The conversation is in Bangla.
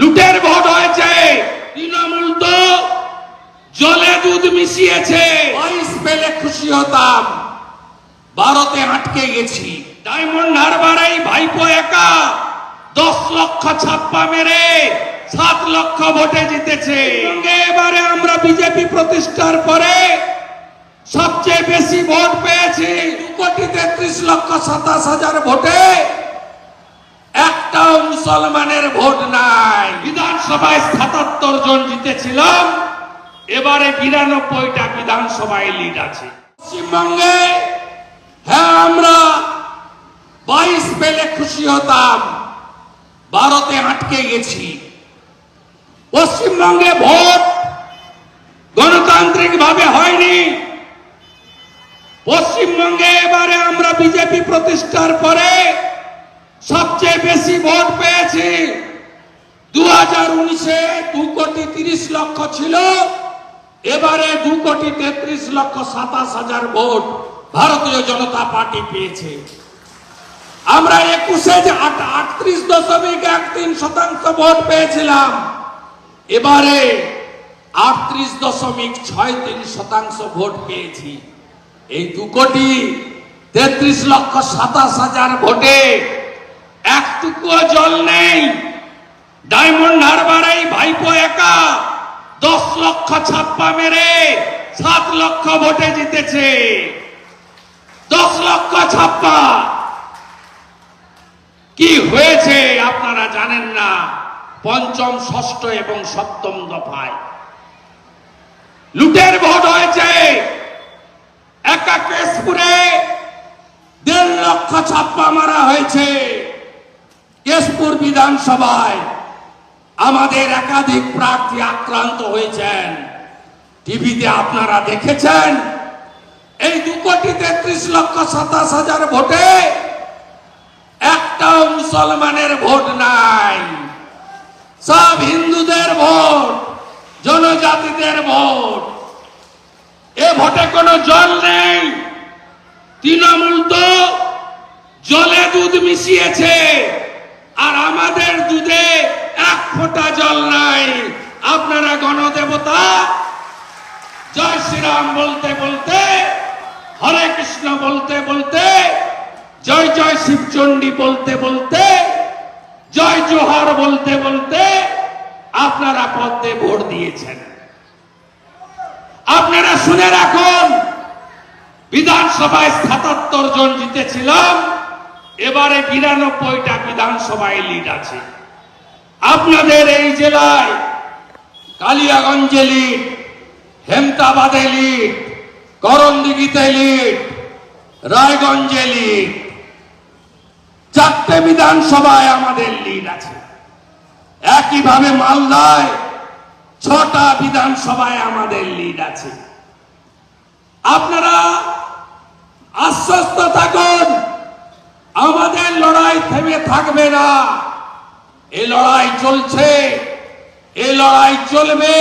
লুটের ভোট হয়েছে। তৃণমূল তো জলে দুধ মিশিয়েছে। বাইশ পেলে খুশি হতাম। ভারতে আটকে গেছি। ডায়মন্ড হারবার এই ভাইপো একা। দশ লক্ষ ছাপ্পা মেরে সাত লক্ষ ভোটে জিতেছে। এবারে আমরা বিজেপি প্রতিষ্ঠার পরে সবচেয়ে বেশি ভোট পেয়েছি। দু কোটি তেত্রিশ লক্ষ সাতাশ হাজার ভোটে। মুসলমানের ভোট নাই। বিধানসভায় সাতাত্তর জন জিতেছিলাম। এবারে বিরানব্বইটা বিধানসভায় লিড আছে। পশ্চিমবঙ্গে হ্যাঁ আমরা বাইশ পেলে খুশি হতাম। ভারতে আটকে গেছি। পশ্চিমবঙ্গে ভোট গণতান্ত্রিক ভাবে হয়নি। পশ্চিমবঙ্গে এবারে আমরা বিজেপি প্রতিষ্ঠার পরে সবচেয়ে বেশি ভোট পেয়েছি। দু হাজার উনিশে দু কোটি তিরিশ লক্ষ ছিল। এবারে দু কোটি তেত্রিশ লক্ষ সাতাশ হাজার ভোট ভারতীয় জনতা পার্টি পেয়েছে। আমরা একুশে যে আটত্রিশ দশমিক এক তিন শতাংশ ভোট পেয়েছিলাম। এবারে আটত্রিশ দশমিক ছয় তিন শতাংশ ভোট পেয়েছি। এই দু কোটি তেত্রিশ লক্ষ সাতাশ হাজার ভোটে একটুকুও জল নেই। ডায়মন্ড হারবার এই ভাইপো একা দশ লক্ষ ছাপ্পা মেরে সাত লক্ষ ভোটে জিতেছে। দশ লক্ষ ছাপ্পা। কি হয়েছে আপনারা জানেন না? পঞ্চম, ষষ্ঠ এবং সপ্তম দফায়। লুটের ভোট হয়েছে। একা কেশপুরে দেড় লক্ষ ছাপ্পা মারা হয়েছে। কেশপুর বিধানসভায় আমাদের একাধিক প্রার্থী আক্রান্ত হয়েছেন। টিভিতে আপনারা দেখেছেন, এই দু কোটি তেত্রিশ লক্ষ সাতাশ হাজার ভোটে একটাও মুসলমানের ভোট নাই। সব হিন্দুদের ভোট, জনজাতিদের ভোট। এ ভোটে কোনো জল নেই। তৃণমূল তো জলে দুধ মিশিয়েছে। আর আমাদের দুধে এক ফোঁটা জল নাই। আপনারা গণদেবতা, জয় শ্রীরাম বলতে বলতে, হরে কৃষ্ণ বলতে বলতে, জয় জয় শিবচণ্ডী বলতে বলতে, জয় জোহার বলতে বলতে আপনারা পদ্মে ভোট দিয়েছেন। আপনারা শুনে রাখুন, বিধানসভায় সাতাত্তর জন জিতেছিলাম। এবারে বিরানব্বইটা বিধানসভায় লিড আছে। আপনাদের এই জেলায় কালিয়াগঞ্জে লিড হেমতাবাদে লিড করণদিঘিতে লিড রায়গঞ্জে লিড চারটে বিধানসভায় আমাদের লিড আছে। একইভাবে মালদায় ছটা বিধানসভায় আমাদের লিড আছে। আপনারা আশ্বস্ত থাকুন। থাকবে না। এ লড়াই চলছে এ লড়াই চলবে।